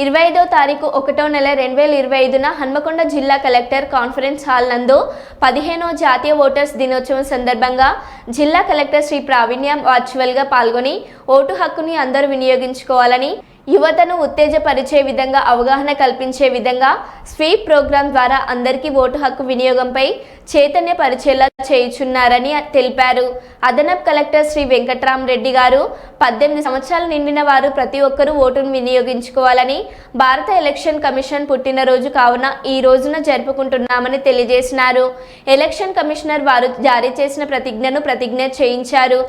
ఇరవై ఐదో తారీఖు ఒకటో నెల రెండు వేల ఇరవై ఐదున హన్మకొండ జిల్లా కలెక్టర్ కాన్ఫరెన్స్ హాల్ నందు పదిహేనో జాతీయ ఓటర్స్ దినోత్సవం సందర్భంగా జిల్లా కలెక్టర్ శ్రీ ప్రావీణ్యం వర్చువల్గా పాల్గొని ఓటు హక్కుని అందరూ వినియోగించుకోవాలని యువతను ఉత్తేజపరిచే విధంగా అవగాహన కల్పించే విధంగా స్వీప్ ప్రోగ్రాం ద్వారా అందరికీ ఓటు హక్కు వినియోగంపై చైతన్య పరిచేలా చేయుచున్నారని తెలిపారు. అదనపు కలెక్టర్ శ్రీ వెంకట్రామరెడ్డి గారు పద్దెనిమిది సంవత్సరాలు నిండిన వారు ప్రతి ఒక్కరూ ఓటును వినియోగించుకోవాలని భారత ఎలక్షన్ కమిషన్ పుట్టినరోజు కావున ఈ రోజున జరుపుకుంటున్నామని తెలియజేసినారు. ఎలక్షన్ కమిషనర్ వారు జారీ చేసిన ప్రతిజ్ఞను ప్రతిజ్ఞ చేయించారు.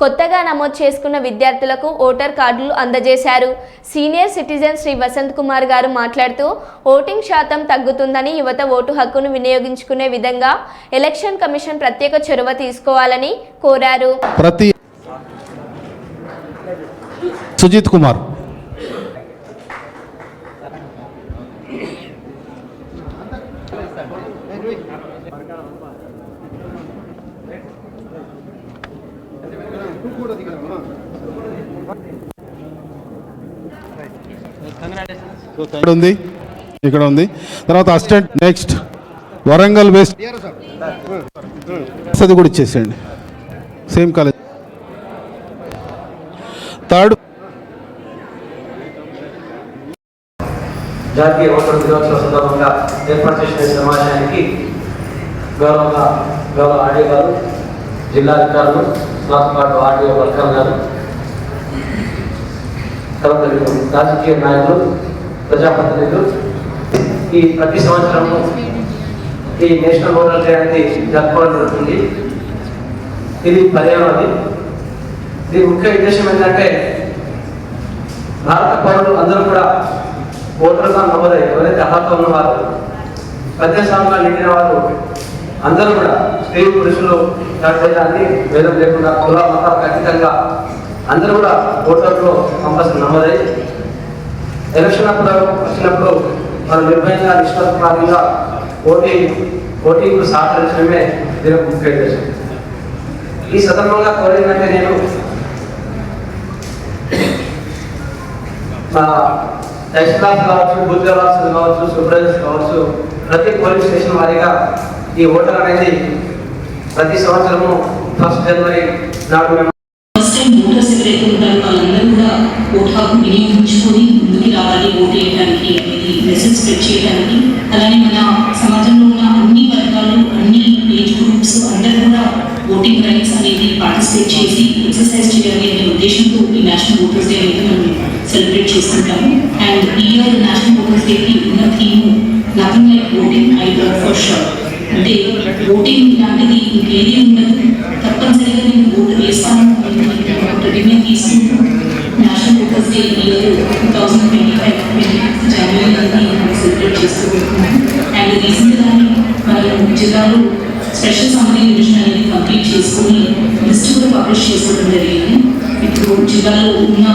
కొత్తగా నమోదు చేసుకున్న విద్యార్థులకు ఓటర్ కార్డులు అందజేశారు. సీనియర్ సిటిజన్ శ్రీ వసంత్ కుమార్ గారు మాట్లాడుతూ ఓటింగ్ శాతం తగ్గుతుందని యువత ఓటు హక్కును వినియోగించుకునే విధంగా ఎలక్షన్ కమిషన్ ప్రత్యేక చొరవ తీసుకోవాలని కోరారు. ప్రతి సుజిత్ కుమార్. ఇక్కడ ఉంది. ఇక్కడ ఉంది. తర్వాత అసిస్టెంట్ నెక్స్ట్. వరంగల్ వెస్ట్ అది కూడా ఇచ్చేసేయండి. Same college. థర్డ్ జాతీయ ఓటర్ దినోత్సవ సందర్భంగా ఏర్పాటు చేసిన ఈ సమావేశానికి గౌరవ గౌరవ ఆర్డీ గారు జిల్లా అధికారులు నాతో పాటు ఆర్డీఓ వర్కర్ గారు తర్వాత రాజకీయ నాయకులు ప్రజాప్రతినిధులు. ఈ ప్రతి సంవత్సరం ఈ నేషనల్ ఓటర్ డే అనేది జరుపుకోవడం జరుగుతుంది. ఇది పర్యావరణం దీని ముఖ్య ఉద్దేశం ఏంటంటే భారత పౌరులు అందరూ కూడా ఓటర్గా నమోదై ఎవరైతే అర్హత ఉన్నవారు పద్దెనిమిది నిండిన వారు అందరూ కూడా స్త్రీ పురుషులు దాన్ని భేదం లేకుండా కుల మత ఖచ్చితంగా అందరూ కూడా ఓటర్లో కంపల్సరీ నమోదై ఎలక్షన్ అప్పుడు వచ్చినప్పుడు మనం నిర్భయంగా నిష్పక్షపాతంగా ఓటింగ్ ఓటింగ్కు సహకరించడమే దీని ముఖ్య ఉద్దేశం. ఈ సందర్భంగా కోరిందంటే నేను మా తహసీల్దార్ కావచ్చు బూత్ లెవెల్స్ కావచ్చు సూపర్వైజర్స్ కావచ్చు ప్రతి పోలీస్ స్టేషన్ వారీగా ఈ ఓటర్ అనేది ప్రతి సంవత్సరము ఫస్ట్ జనవరి నాడు మేము ఫస్ట్ టైం ఓటర్స్ ఎవరైతే ఉంటారో వాళ్ళందరూ కూడా ఓటు హక్కు వినియోగించుకొని ముందుకు రావాలి ఓటు అనేది మెసేజ్ స్ప్రెడ్ చేయడానికి అలానే మన సమాజంలో ఉన్న అన్ని వర్గాలు అన్ని ఏజ్ గ్రూప్స్ అందరూ కూడా ఓటింగ్ రైట్స్ అనేది పార్టిసిపేట్ చేసి ఎక్సర్సైజ్ చేయాలి అనే ఉద్దేశంతో ఈ నేషనల్ ఓటర్స్ డే అనేది మనం సెలబ్రేట్ చేసుకుంటాము అండ్ ఈ ఇయర్ నేషనల్ ఓటర్స్ డేకి ఉన్న theme nothing like voting I work for sure అంటే ఓటింగ్ లాంటిది ఇంకేది ఉండదు. తప్పనిసరిగా నేను ఓటు వేస్తాను అని తీసుకుంటాను ప్రతిజ్ఞ తీసుకుంటూ two thousand twenty five twenty జనవరి మనం సెలబ్రేట్ అండ్ రీసెంట్గానే మనం జిల్లాలో స్పెషల్ సమ్మరీ రివిజన్ అనేది కంప్లీట్ చేసుకుని పబ్లిష్ చేసుకోవడం జరిగింది. ఇప్పుడు జిల్లాలో ఉన్న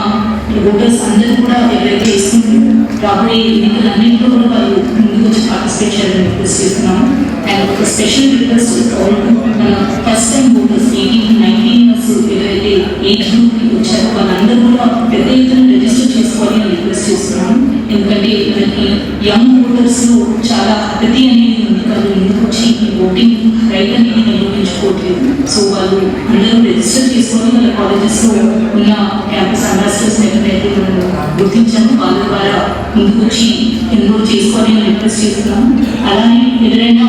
ఓటర్స్ అందరూ కూడా ఎవరైతే వేసుకుంటారో రాబోయే ఎన్నికలన్నింటిలో కూడా వాళ్ళు ముందుకు వచ్చి పార్టిసిపేట్ చేయాలని రిక్వెస్ట్ చేస్తున్నాము. అండ్ ఒక స్పెషల్ రిక్వెస్ట్ ఆల్ మన first time voters eighteen nineteen years ఎవరైతే ఏజ్ గ్రూప్కి వచ్చారో వాళ్ళందరూ కూడా పెద్ద ఎత్తున రిజిస్టర్ చేసుకోవాలి అని రిక్వెస్ట్ చేస్తున్నాము. ఎందుకంటే మనకి యంగ్ ఓటర్స్లో చాలా అతిథి అనేది ఉంది. వాళ్ళు ముందుకు వచ్చి ఓటింగ్ రైట్ అనేది వినియోగించుకోవట్లేదు సో వాళ్ళు అందరూ స్కూల్ కాలేజెస్లో ఉన్న క్యాంపస్ అంబాసిడర్స్ ఎవరైతే మనం గుర్తించాము వాళ్ళ ద్వారా ముందుకు వచ్చి ఎన్రోల్ చేసుకోవాలి అని రిక్వెస్ట్ చేస్తున్నాను అలానే ఎవరైనా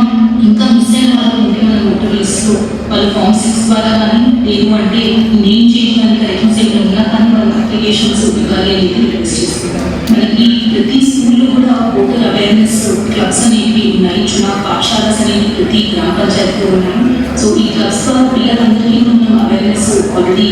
ఇంకా మిస్ అయిన వాళ్ళు ఉంటే మన ఓటర్ లిస్ట్లో వాళ్ళ ఫామ్ సిక్స్ ద్వారా కానీ లేదు అంటే నేను చేయడానికి ప్రయత్నం చేయడం ఉన్నా కానీ వాళ్ళ అప్లికేషన్స్ ఇవ్వాలి అని రిక్వెస్ట్ చేస్తున్నాను మనకి ప్రతి స్కూల్లో కూడా ఓటర్ అవేర్నెస్ క్లబ్స్ అనేవి ఉన్నాయి. చునా పాఠశాలస్ అనేవి ప్రతి గ్రామ పంచాయతీలో ఉన్నాయి. సో ఈ క్లబ్స్ ఆల్రెడీ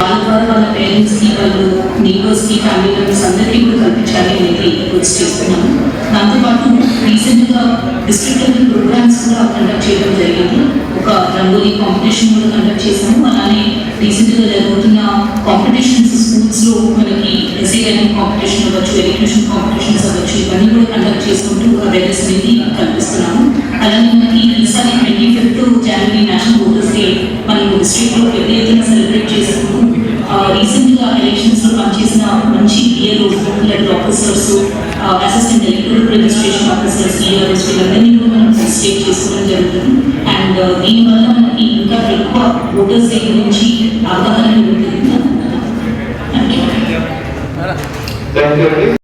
వాళ్ళ ద్వారా వాళ్ళ పేరెంట్స్కి వాళ్ళు నేబర్స్కి ఫ్యామిలీ మెంబర్స్ అందరికీ కూడా కల్పించాలి అనేది రిక్వెస్ట్ చేస్తున్నాము దాంతోపాటు రీసెంట్గా డిస్ట్రిక్ట్ లెవెల్ ప్రోగ్రామ్స్ కూడా కండక్ట్ చేయడం జరిగింది. ఒక రంగోలీ కాంపిటీషన్ కూడా కండక్ట్ చేశాము. అలానే రీసెంట్గా జరుగుతున్న కాంపిటీషన్స్ స్కూల్స్లో మనకి ఎస్ఏ కాంపిటీషన్ అవ్వచ్చు ఎడ్యుకేషన్ కాంపిటీషన్స్ అవ్వచ్చు ఇవన్నీ కూడా కండక్ట్ చేసుకుంటూ అవేర్నెస్ అనేది కల్పిస్తున్నాము. అలాగే మనకి ఈసారి twenty fifth January national voters day మనం డిస్ట్రిక్ట్లో పెద్ద ఎత్తున సెలబ్రేట్ చేసుకుంటూ రీసెంట్గా ఎలక్షన్స్లో పనిచేసిన మంచి PLO level officers assistant electoral registration officers ERS వీళ్ళందరినీ కూడా మనం ఫెసిలిటేట్ చేసుకోవడం జరుగుతుంది. అండ్ దీనివల్ల మనకి ఇంకా ఎక్కువ ఓటర్స్ డే గురించి అవగాహన Hola.